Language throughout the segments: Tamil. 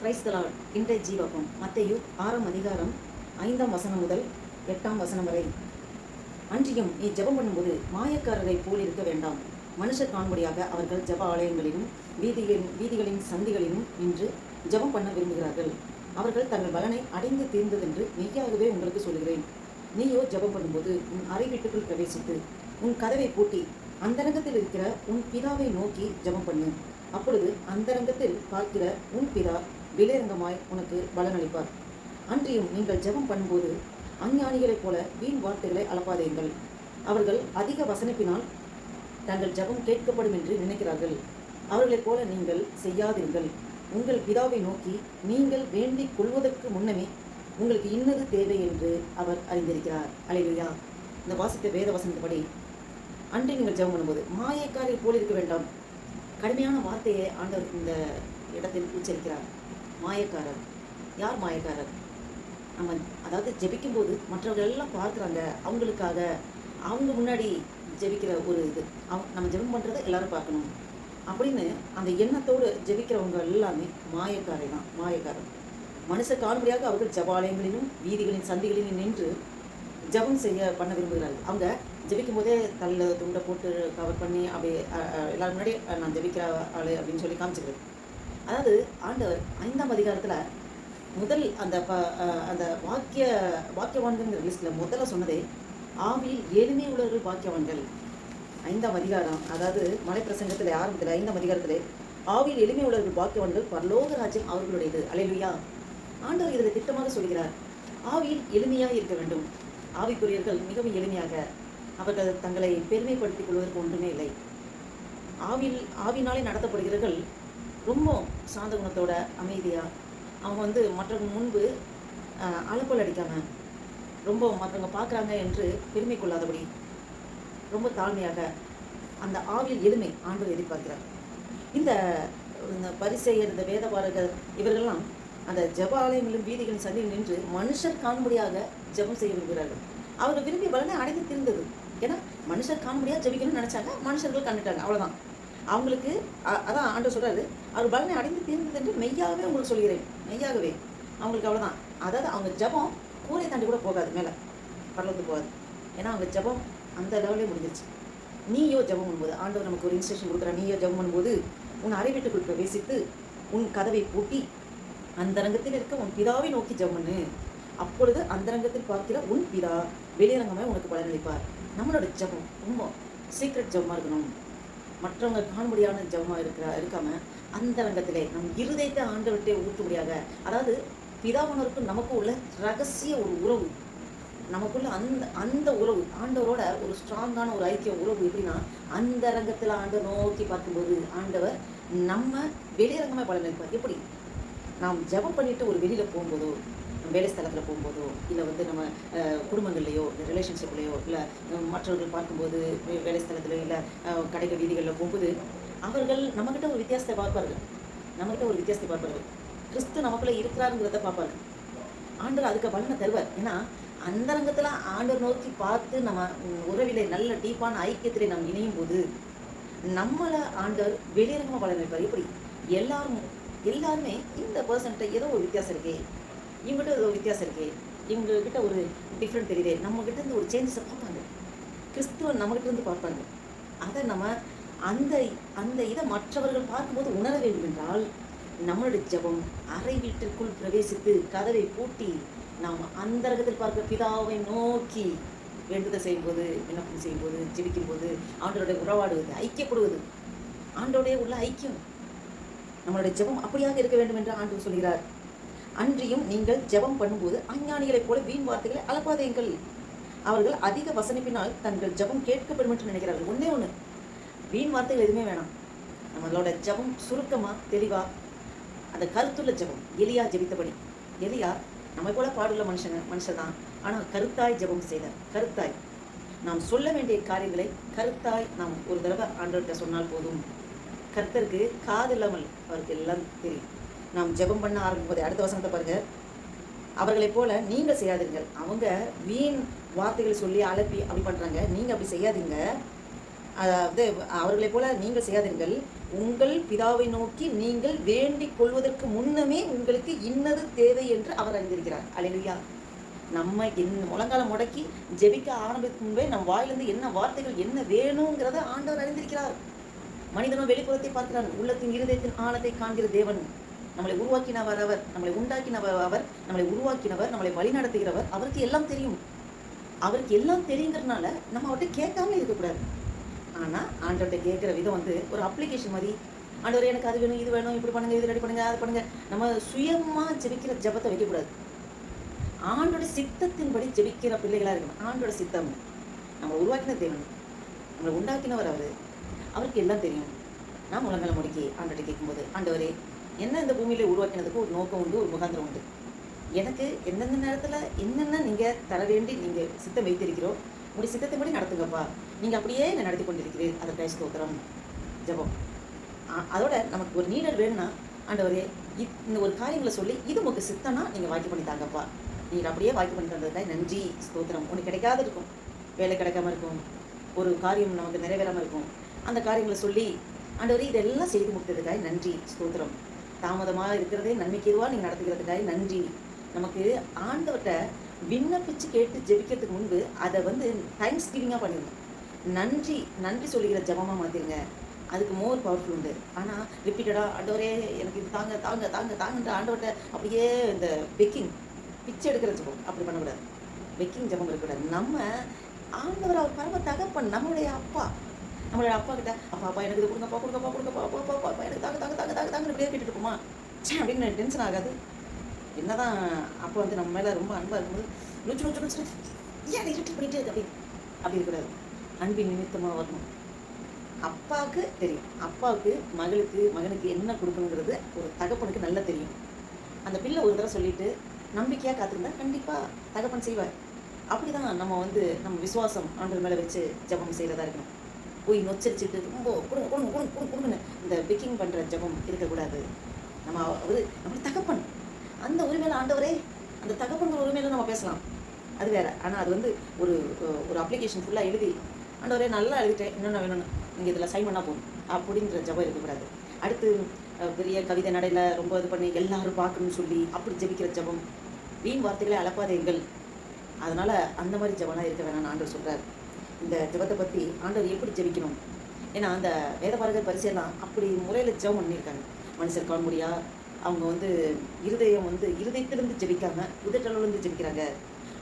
கிரைஸ்தலால் இன்றைய ஜீவகம் மத்தையு ஆறாம் அதிகாரம் ஐந்தாம் வசனம் முதல் எட்டாம் வசனம் வரை. அன்றியும் நீ ஜெபம் பண்ணும்போது மாயக்காரரை போல் இருக்க வேண்டாம். மனுஷர் காண்படியாக அவர்கள் ஜெப ஆலயங்களிலும் வீதிகளின் வீதிகளின் சந்திகளிலும் நின்று ஜெபம் பண்ண விரும்புகிறார்கள். அவர்கள் தங்கள் பலனை அடைந்து தீர்ந்ததென்று மெய்யாகவே உங்களுக்கு சொல்கிறேன் நீயோ ஜெபம் பண்ணும்போது உன் அறை வீட்டுக்குள் பிரவேசித்து உன் கதவை பூட்டி அந்தரங்கத்தில் இருக்கிற உன் பிதாவை நோக்கி ஜெபம் பண்ணு. அப்பொழுது அந்தரங்கத்தில் பார்க்கிற உன் பிதா வெளிரங்கமாய் உனக்கு பலனளிப்பார். அன்றியும் நீங்கள் ஜெபம் பண்ணும்போது அஞ்ஞானிகளைப் போல வீண் வார்த்தைகளை அளப்பாதீர்கள். அவர்கள் அதிக வசனிப்பினால் தங்கள் ஜெபம் கேட்கப்படும் என்று நினைக்கிறார்கள். அவர்களைப் போல நீங்கள் செய்யாதீர்கள். உங்கள் பிதாவை நோக்கி நீங்கள் வேண்டிக் கொள்வதற்கு முன்னமே உங்களுக்கு இன்னது தேவை என்று அவர் அறிந்திருக்கிறார். அலையிலுயா. இந்த வாசித்த வேத வசனப்படி அன்றி நீங்கள் ஜெபம் பண்ணும்போது மாயக்காரில் போல் இருக்க வேண்டாம். கடுமையான வார்த்தையை ஆண்டவர் இந்த இடத்தில் உச்சரிக்கிறார். மாயக்காரர். யார் மாயக்காரர்? நம்ம அதாவது ஜெபிக்கும்போது மற்றவர்கள் எல்லாம் பார்க்குறாங்க. அவங்களுக்காக அவங்க முன்னாடி ஜெபிக்கிற ஒரு இது. அவங்க நம்ம ஜெபம் பண்ணுறதை எல்லாரும் பார்க்கணும். அப்படின்னு அந்த எண்ணத்தோடு ஜெபிக்கிறவங்க எல்லாமே மாயக்காரை தான் மாயக்காரர். மனுஷ காணும்படியாக அவர்கள் ஜபாலயங்களிலும் வீதிகளின் சந்திகளிலும் நின்று ஜெபம் செய்ய பண்ண விரும்புகிறார்கள். அவங்க ஜெபிக்கும் போதே தலையில் துண்டை போட்டு கவர் பண்ணி அப்படி எல்லாரும் முன்னாடி நான் ஜெபிக்கிற ஆளு அப்படின்னு சொல்லி காமிச்சுக்கிறேன் அதாவது ஆண்டவர் ஐந்தாம் அதிகாரத்தில் முதல் அந்த ப அந்த வாக்கிய வாக்கியவான்கள்ங்கிற லிஸ்ட்டில் முதல்ல சொன்னதே ஆவியில் எளிமை உள்ளவர்கள் வாக்கியவான்கள். ஐந்தாம் அதிகாரம் அதாவது மலை பிரசங்கத்தில் ஆரம்பத்தில் ஐந்தாம் அதிகாரத்தில் ஆவியில் எளிமை உள்ளவர்கள் பாக்கியவான்கள் பரலோக ராஜ்யம் அவர்களுடையது. அலைலுயா ஆண்டவர் இதில் திட்டமாக சொல்கிறார். ஆவியில் எளிமையாக இருக்க வேண்டும். ஆவிக்குரியர்கள் மிகவும் எளிமையாக அவர்கள் தங்களை பெருமைப்படுத்திக் கொள்வதற்கு ஒன்றுமே இல்லை. ஆவில் ஆவினாலே நடத்தப்படுகிறவர்கள் ரொம்ப சாந்த குணத்தோட அமைதியாக அவங்க வந்து மற்றவங்க முன்பு அலப்பல் அடிக்காம ரொம்ப மற்றவங்க பார்க்குறாங்க என்று பெருமை கொள்ளாதபடி ரொம்ப தாழ்மையாக அந்த ஆவியில் எளிமை ஆண்டவர் எதிர்பார்க்கிறார். இந்த இந்த பரிசெயர் இந்த வேதபாரகர் இவர்கள்லாம் அந்த ஜெப ஆலயங்களும் வீதிகளின் சந்தியில் நின்று மனுஷர் காணும்படியாக ஜெபம் செய்ய விரும்புகிறார்கள். அவர்கள் விரும்பிய பலனை அடைந்து திருந்தது. ஏன்னா மனுஷர் காணும்படியாக ஜெபிக்கணும்னு நினச்சாங்க மனுஷர்கள் கண்டுட்டாங்க. அவ்வளோதான் அவங்களுக்கு அதான் ஆண்டு சொல்கிறாரு அவர் பலனை அடைந்து தீர்ந்தது என்று மெய்யாகவே உங்களுக்கு சொல்கிறேன். மெய்யாகவே. அவங்களுக்கு அவ்வளோதான் அதாவது அவங்க ஜெபம் கூரை தாண்டி கூட போகாது மேலே. பரலத்துக்கு போகாது. ஏன்னா அவங்க ஜெபம் அந்த லெவலே முடிஞ்சிருச்சு. நீயோ ஜெபம் பண்ணும்போது ஆண்டவர் நமக்கு ஒரு இன்ஸ்ட்ரக்ஷன் கொடுக்குறா நீயோ ஜபம் பண்ணும்போது உன் அறை வீட்டுக்குள் பிரவேசித்து உன் கதவை பூட்டி அந்தரங்கத்தில் இருக்க உன் பிதாவை நோக்கி ஜபம் பண்ணு. அப்பொழுது அந்தரங்கத்தில் பார்க்கிற உன் பிதா வெளியரங்கமே உனக்கு பலனளிப்பார். நம்மளோட ஜெபம் ரொம்ப சீக்ரெட் ஜபமாக இருக்கணும். மற்றவங்க காணும்படியான ஜெபமாக இருக்கிற இருக்காம அந்தரங்கத்திலே நம் இருதயத்தை ஊற்ற ஊற்றும்படியாக அதாவது பிதாவுனருக்கும் நமக்கும் உள்ள ரகசிய ஒரு உறவு நமக்குள்ள அந்த அந்த உறவு ஆண்டவரோட ஒரு ஸ்ட்ராங்கான ஒரு ஐக்கிய உறவு எப்படின்னா அந்த ரங்கத்தில் ஆண்டவர் நோக்கி பார்க்கும்போது ஆண்டவர் நம்ம வெளியரங்கமாக பலனளிப்பார் எப்படி? நாம் ஜெபம் பண்ணிட்டு ஒரு வெளியில் போகும்போதோ வேலை ஸ்தலத்தில் போகும்போதோ இல்லை வந்து நம்ம குடும்பங்கள்லையோ இல்லை ரிலேஷன்ஷிப்லையோ இல்லை மற்றவர்கள் பார்க்கும்போது வேலை ஸ்தலத்திலோ இல்லை கடைகள் வீதிகளில் போகும்போது அவர்கள் நம்மக்கிட்ட ஒரு வித்தியாசத்தை பார்ப்பார்கள். நம்மக்கிட்ட ஒரு வித்தியாசத்தை பார்ப்பார்கள். கிறிஸ்து நமக்குள்ளே இருக்கிறாருங்கிறத பார்ப்பார்கள். ஆண்டவர் அதுக்கு பலனை தருவார். ஏன்னா அந்தரங்கத்தில் ஆண்டவர் நோக்கி பார்த்து நம்ம உறவிலை உறவிலே நல்ல டீப்பான ஐக்கியத்திலே நாம் இணையும் போது நம்மளை ஆண்டவர் வெளியரங்கமாக பலன் வைப்பார். எப்படி? எல்லாரும் எல்லாருமே இந்த பர்சன்ட்ட ஏதோ ஒரு வித்தியாசம் இருக்கே. இவங்ககிட்ட ஒரு வித்தியாசம் இருக்கே. இவங்ககிட்ட ஒரு டிஃப்ரெண்ட் தெரியுதே. நம்ம இருந்து ஒரு சேஞ்சஸை பார்ப்பாங்க. கிறிஸ்துவ நம்மகிட்ட இருந்து பார்ப்பாங்க. அதை நம்ம அந்த அந்த இதை மற்றவர்கள் பார்க்கும்போது உணர வேண்டும் என்றால் நம்மளுடைய ஜெபம் அறை வீட்டிற்குள் பிரவேசித்து கதவை பூட்டி நாம் அந்தரகத்தில் பார்க்க பிதாவை நோக்கி வேண்டுதல் செய்யும்போது விண்ணப்பம் செய்யும்போது ஜெபிக்கும்போது ஆண்டோடைய உறவாடுவது ஐக்கியப்படுவது. ஆண்டோடைய உள்ள ஐக்கியம். நம்மளுடைய ஜெபம் அப்படியாக இருக்க வேண்டும் என்று ஆண்டு சொல்கிறார். அன்றியும் நீங்கள் ஜெபம் பண்ணும்போது அஞ்ஞானிகளைப் போல வீண் வார்த்தைகளை அலப்பாதையுங்கள். அவர்கள் அதிக வசனிப்பினால் தங்கள் ஜெபம் கேட்கப்படும் என்று நினைக்கிறார்கள். ஒன்றே ஒன்று வீண் வார்த்தைகள் எதுவுமே வேணாம். நம்மளோட ஜெபம் சுருக்கமா தெளிவா அந்த கருத்துள்ள ஜெபம் எலியா ஜெபித்தபடி. எலியா நம்மை போல பாடுள்ள மனுஷங்க மனுஷன் தான் ஆனால் கருத்தாய் ஜெபம் செய்தார். கருத்தாய். நாம் சொல்ல வேண்டிய காரியங்களை கருத்தாய் நாம் ஒரு தடவை ஆண்டவர்கிட்ட சொன்னால் போதும். கர்த்தருக்கு காது இல்லாமல் அவருக்கு எல்லாம் தெரியும். நாம் ஜெபம் பண்ண ஆரம்பிக்கும் போது அடுத்த வசனத்தை பாருங்க. அவர்களைப் போல நீங்கள் செய்யாதீர்கள். அவங்க வீண் வார்த்தைகளை சொல்லி அலப்பி அப்படி பண்ணுறாங்க நீங்கள் அப்படி செய்யாதீங்க. அதாவது அவர்களைப் போல நீங்கள் செய்யாதீர்கள். உங்கள் பிதாவை நோக்கி நீங்கள் வேண்டிக் கொள்வதற்கு முன்னமே உங்களுக்கு இன்னது தேவை என்று அவர் அறிந்திருக்கிறார். அலையா நம்ம என் முழங்கால முடக்கி ஜெபிக்க ஆரம்பிக்கும் முன்பே நம் வாயிலிருந்து என்ன வார்த்தைகள் என்ன வேணுங்கிறத ஆண்டவர் அறிந்திருக்கிறார். மனிதனும் வெளிப்புறத்தை பார்க்கிறான். உள்ளத்தின் இருதயத்தின் ஆழத்தை காண்கிற தேவன் நம்மளை உருவாக்கினவர் அவர் நம்மளை உண்டாக்கினவர் அவர் நம்மளை உருவாக்கினவர் நம்மளை வழிநடத்துகிறவர் அவருக்கு எல்லாம் தெரியும். அவருக்கு எல்லாம் தெரியுங்கிறதுனால நம்ம அவர்கிட்ட கேட்காம இருக்கக்கூடாது. ஆனால் ஆண்டவர்கிட்ட கேட்குற விதம் வந்து ஒரு அப்ளிகேஷன் மாதிரி ஆண்டவர் எனக்கு அது வேணும் இது வேணும் இப்படி பண்ணுங்க இது ரெடி பண்ணுங்க அது பண்ணுங்க. நம்ம சுயமாக ஜெபிக்கிற ஜெபத்தை வைக்கக்கூடாது. ஆண்டோட சித்தத்தின்படி ஜெபிக்கிற பிள்ளைகளாக இருக்கணும். ஆண்டோட சித்தம் நம்ம உருவாக்கின தேவன். நம்மளை உண்டாக்கினவர் அவர். அவருக்கு எல்லாம் தெரியும். நான் முழங்கால முடிக்கி ஆண்டோட கேட்கும்போது ஆண்டவரே என்ன இந்த பூமியில் உருவாக்கினதுக்கு ஒரு நோக்கம் உண்டு ஒரு முகாந்திரம் உண்டு? எனக்கு எந்தெந்த நேரத்தில் என்னென்ன நீங்கள் தர வேண்டி நீங்கள் சித்தம் வைத்திருக்கிறோ உங்களுடைய சித்தத்தின்படி நடத்துங்கப்பா. நீங்கள் அப்படியே என்னை நடத்தி கொண்டிருக்கிறீர். அதற்காக பேச ஜெபம். ஜபம் அதோட நமக்கு ஒரு நீடர் வேணும்னா ஆண்டவரே இந்த ஒரு காரியங்களை சொல்லி இது உங்களுக்கு சித்தம்னா நீங்கள் வாக்கி பண்ணி தாங்கப்பா. நீங்கள் அப்படியே வாக்கி பண்ணி தந்ததுக்காக நன்றி ஸ்தோத்திரம். ஒன்று கிடைக்காது இருக்கும். வேலை கிடைக்காம இருக்கும். ஒரு காரியம் நமக்கு நிறைவேறாமல் இருக்கும். அந்த காரியங்களை சொல்லி ஆண்டவரே இதெல்லாம் செய்து முடித்ததுக்காக நன்றி ஸ்தோத்திரம். தாமதமாக இருக்கிறதே நன்மைக்கு எதுவாக நீங்கள் நடத்துகிறதுக்காக நன்றி. நமக்கு ஆண்டவர்கிட்ட விண்ணப்பிச்சு கேட்டு ஜெபிக்கிறதுக்கு முன்பு அதை வந்து தேங்க்ஸ் கிவிங்காக பண்ணிடணும். நன்றி நன்றி சொல்லுகிற ஜபமாக மாற்றிடுங்க அதுக்கு மோர் பவர்ஃபுல் உண்டு. ஆனால் ரிப்பீட்டடாக ஆண்டவரே எனக்கு இது தாங்க தாங்க தாங்க தாங்கன்ற ஆண்டவர்கிட்ட அப்படியே இந்த பெக்கிங் பிச்சை எடுக்கிற ஜபம். அப்படி பண்ணக்கூடாது. பெக்கிங் ஜெபம் இருக்கக்கூடாது. நம்ம ஆண்டவர் அவர் பரம தகப்பன் நம்மளுடைய அப்பா. நம்மளுடைய அப்பா கிட்ட அப்பா அப்பா எனக்கு இது கொடுங்கப்பா கொடுங்கப்பா கொடுங்கப்பா அப்பா அப்பா இப்படியே கேட்டுட்டு இருப்போமா சே அப்படின்னு டென்ஷன் ஆகாது. என்னதான் அப்போ வந்து நம்ம மேலே ரொம்ப அன்பாக இருக்கும்போது ருச்சு ருச்சு ருச்சு ஏன் இருட்டு பண்ணிட்டே இருக்கு? அப்படி அப்படி இருக்கக்கூடாது அன்பின் நிமித்தமாக வரணும். அப்பாவுக்கு தெரியும். அப்பாவுக்கு மகளுக்கு மகனுக்கு என்ன கொடுக்கணுங்கிறது ஒரு தகப்பனுக்கு நல்லா தெரியும். அந்த பிள்ளை ஒரு தடவை சொல்லிட்டு நம்பிக்கையாக காத்திருந்தா கண்டிப்பாக தகப்பன் செய்வார். அப்படிதான் நம்ம வந்து நம்ம விசுவாசம் ஆண்டு மேலே வச்சு ஜெபம் செய்கிறதா இருக்கணும். போய் நொச்சரிச்சுட்டு ரொம்ப கொடுங்க கொடுங்க கொடுங்க கொடுங்க கொடுங்கன்னு இந்த பிக்கிங் பண்ணுற ஜெபம் இருக்கக்கூடாது. நம்ம அவரு நம்ம தகப்பன். அந்த உரிமையில் ஆண்டவரே அந்த தகப்பன் உரிமையில் நம்ம பேசலாம். அது வேற. ஆனால் அது வந்து ஒரு ஒரு அப்ளிகேஷன் ஃபுல்லாக எழுதி ஆண்டவரே நல்லா எழுதிட்டேன். என்னென்ன வேணும்னு நீங்கள் இதில் சைன் பண்ணா போதும். அப்படின்ற ஜெபம் இருக்கக்கூடாது. அடுத்து பெரிய கவிதை நடையில் ரொம்ப இது பண்ணி எல்லாரும் பார்க்கணும்னு சொல்லி அப்படி ஜெபிக்கிற ஜெபம். வீண் வார்த்தைகளை அளப்பாதீர்கள் அதனால் அந்த மாதிரி ஜபம்லாம் இருக்க வேணாம்னு ஆண்டு சொல்கிறார் இந்த ஜெபத்தை பற்றி ஆண்டவர் எப்படி ஜெபிக்கணும்? ஏன்னா அந்த வேதபாரகர் பரிசெல்லாம் அப்படி முறையில் ஜெபம் பண்ணியிருக்காங்க. மனுஷர் காண்முடியாக அவங்க வந்து இருதயம் வந்து இருதயத்திலிருந்து ஜெபிக்காம உதட்டளவுலேருந்து ஜெபிக்கிறாங்க.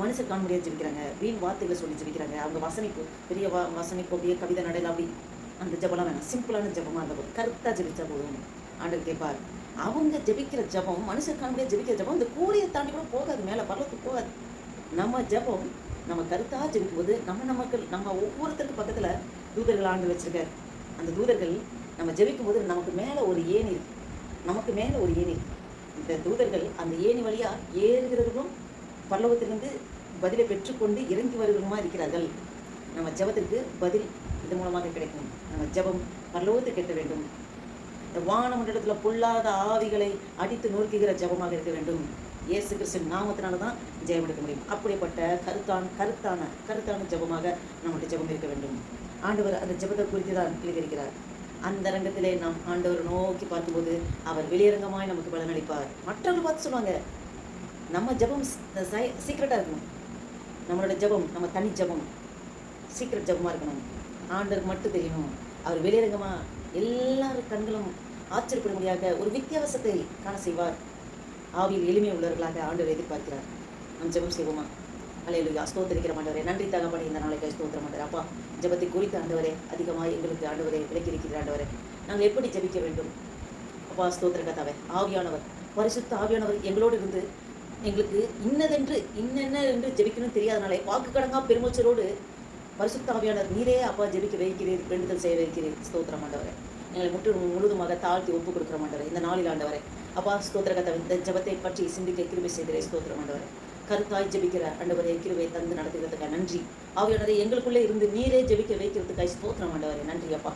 மனுஷர் காண்முடியாக ஜெபிக்கிறாங்க. வீண் வார்த்தைகளை சொல்லி ஜெபிக்கிறாங்க. அவங்க வசனிப்பு பெரிய வா வசனிப்பு அப்படியே கவிதை நடையில் அப்படி அந்த ஜெபம்லாம் வேணாம். சிம்பிளான ஜபமாக இருந்த போதும். கருத்தாக ஜெபிச்சா போதும். ஆண்டவர் கேட்பார் அவங்க ஜெபிக்கிற ஜெபம் மனுஷர் காண்முடியா ஜெபிக்கிற ஜெபம் இந்த கூடையை தாண்டி கூட போகாது மேலே பரவத்துக்கு போகாது. நம்ம ஜெபம் நம்ம கருத்தா ஜெபிக்கும்போது நம்ம நமக்கு நம்ம ஒவ்வொருத்தருக்கு பக்கத்துல தூதர்கள் ஆண்டு வச்சிருக்காரு. அந்த தூதர்கள் நம்ம ஜெபிக்கும்போது நமக்கு மேல ஒரு ஏணி நமக்கு மேல ஒரு ஏணி இந்த தூதர்கள் அந்த ஏணி வழியா ஏறுகிறவர்களும் பல்லவத்திலிருந்து பதிலை பெற்றுக்கொண்டு இறங்கி வருகிறவருமா இருக்கிறார்கள். நம்ம ஜெபத்திற்கு பதில் இது மூலமாக கிடைக்கும். நம்ம ஜெபம் பல்லவத்தை கெட்ட வேண்டும். இந்த வான மண்டலத்தில் பொல்லாத ஆவிகளை அடித்து நொறுக்குகிற ஜெபமாக இருக்க வேண்டும். இயேசு கிறிஸ்துவின் நாமத்தினால தான் ஜெயம் எடுக்க முடியும். அப்படிப்பட்ட கருத்தான் கருத்தான கருத்தான ஜெபமாக நம்முடைய ஜெபம் இருக்க வேண்டும். ஆண்டவர் அந்த ஜெபத்தை குறித்து தான் எழுதியிருக்கிறார் அந்த ரங்கத்திலே நாம் ஆண்டவரை நோக்கி பார்க்கும்போது அவர் வெளியரங்கமாய் நமக்கு பலனளிப்பார். மற்றவர்கள் பார்த்து சொல்லுவாங்க நம்ம ஜெபம் சீக்கிரட்டாக இருக்கணும். நம்மளோட ஜெபம் நம்ம தனி ஜெபம் சீக்கிரட் ஜபமாக இருக்கணும். ஆண்டவருக்கு மட்டும் தெரியணும். அவர் வெளியரங்கமாக எல்லார் கண்களும் ஆச்சரியப்படும்படியாக ஒரு வித்தியாசத்தை காண செய்வார். ஆவியில் எளிமை உள்ளவர்களாக ஆண்டவர் எதிர்பார்க்கிறார். நம் ஜெபம் செய்வோமா? அலையிலுயா ஸ்தோத்திரிக்கிற மாட்டவரே நன்றி தகப்படி இந்த நாளைக்கு ஸ்தோத்திரம் ஆண்டவரே. அப்பா ஜெபத்தை குறித்த ஆண்டவரே அதிகமாக எங்களுக்கு ஆண்டவரே விலக்கி இருக்கிற ஆண்டவரே. நாங்கள் எப்படி ஜெபிக்க வேண்டும்? அப்பா ஸ்தோத்திர கதாவே ஆவியானவர் பரிசுத்த ஆவியானவர் எங்களோடு இருந்து எங்களுக்கு இன்னதென்று இன்னென்ன என்று ஜெபிக்கணும்னு தெரியாதனாலே வாக்கு கடங்கா பெருமூச்சலோடு பரிசுத்த ஆவியானவர் நீரே அப்பா ஜெபிக்க வைக்கிறீர் வேண்டுதல் செய்ய வைக்கிறீர். ஸ்தோத்திரம் ஆண்டவரே. எங்களை முற்று முழுதுமாக தாழ்த்தி ஒப்பு கொடுக்குற மாண்டவர் இந்த நாளில் ஆண்டவரை. அப்பா ஸ்தோத்திர கதை இந்த ஜபத்தை பற்றி சிந்திக்க கிருபை செய்கிறே ஸ்தோத்திர ஆண்டவரே கருத்தாய் ஜபிக்கிற ஆண்டவரே கிருபை தந்து நடத்துகிறதுக்காக நன்றி. ஆவியானவரே எங்களுக்குள்ளே இருந்து நீரே ஜெபிக்க வைக்கிறதுக்காக ஸ்தோத்திரம் ஆண்டவரே நன்றி அப்பா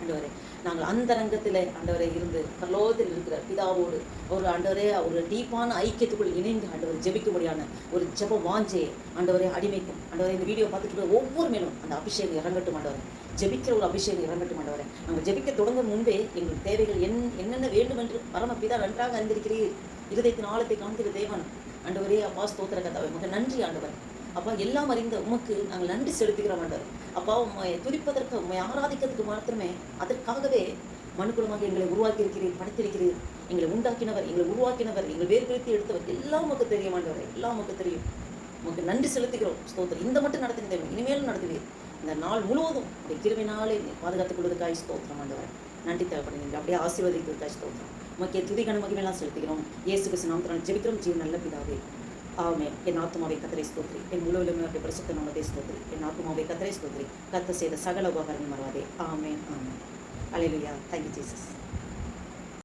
ஆண்டவரே. நாங்கள் அந்த ரங்கத்தில் ஆண்டவரே இருந்து பரலோகத்தில் இருக்கிற பிதாவோடு ஒரு ஆண்டவரே ஒரு டீப்பான ஐக்கியத்துக்குள் இணைந்து ஆண்டவர் ஜெபிக்கும்படியான ஒரு ஜெப வாஞ்சையை ஆண்டவரே அடிமைக்கும் ஆண்டவரே இந்த வீடியோ பார்த்துட்டு இருக்கிற ஒவ்வொரு மேலும் அந்த அபிஷேகம் இறங்கட்டும் ஆண்டவரே. ஜெபிக்கிற ஒரு அபிஷேகம் இறங்கட்டும் ஆண்டவரே. நாங்கள் ஜெபிக்க தொடங்கும் முன்பே எங்கள் தேவைகள் என் என்னென்ன வேண்டும் என்று பரமபிதா நன்றாக அறிந்திருக்கிறீர். இருதயத்தின் ஆழத்தை காண்கிற தேவன் ஆண்டவரே அப்பா ஸ்தோத்திர கதாவை மிக நன்றி ஆண்டவர். அப்பா எல்லாம் அறிந்த உமக்கு நாங்கள் நன்றி செலுத்துகிறோம் ஆண்டவர் அப்பா உம்மை துதிப்பதற்கு உண்மை ஆராதிக்கிறதுக்கு மாத்திரமே அதற்காகவே மனுக்குலமாக எங்களை உருவாக்கியிருக்கிறீர் படைத்திருக்கிறீர். எங்களை உண்டாக்கினவர் எங்களை உருவாக்கினவர் எங்களை வேறு பிரித்து எடுத்தவர். எல்லாம் உமக்கு தெரியும் ஆண்டவர் எல்லாம் உமக்கு தெரியும். உமக்கு நன்றி செலுத்துகிறோம். ஸ்தோத்திரம். இந்த மட்டும் நடத்தின தேவன் இனிமேலும் நடத்துவீர். இந்த நாள் முழுவதும் உடைய கிருவினாலே பாதுகாத்துக் கொள்வதற்காக ஸ்தோத்திரம் ஆண்டவர். நன்றி தேவைப்படுங்க அப்படியே ஆசீர்வதிக்கிறதுக்காக ஸ்தோத்திரம். உமக்கு துதி கனமகிமெல்லாம் செலுத்துகிறோம். இயேசு கிறிஸ்து நாமத்தினால் ஜெபிக்கிறோம். ஜீவன் நல்ல பிதாவே. ஆமே என் ஆத்மாவை கத்திரை ஸ்தோத்ரி. என் முழுவதுமே அவருடைய பரிசுத்த நாமத்தை ஸ்தோத்ரி. என் ஆத்மாவை கத்திரை ஸ்தோத்ரி. கத்த செய்த சகல உபகரணம் மறவாதே ஆமே ஆமே அலையிலுயா தேங்க்யூ ஜீசஸ்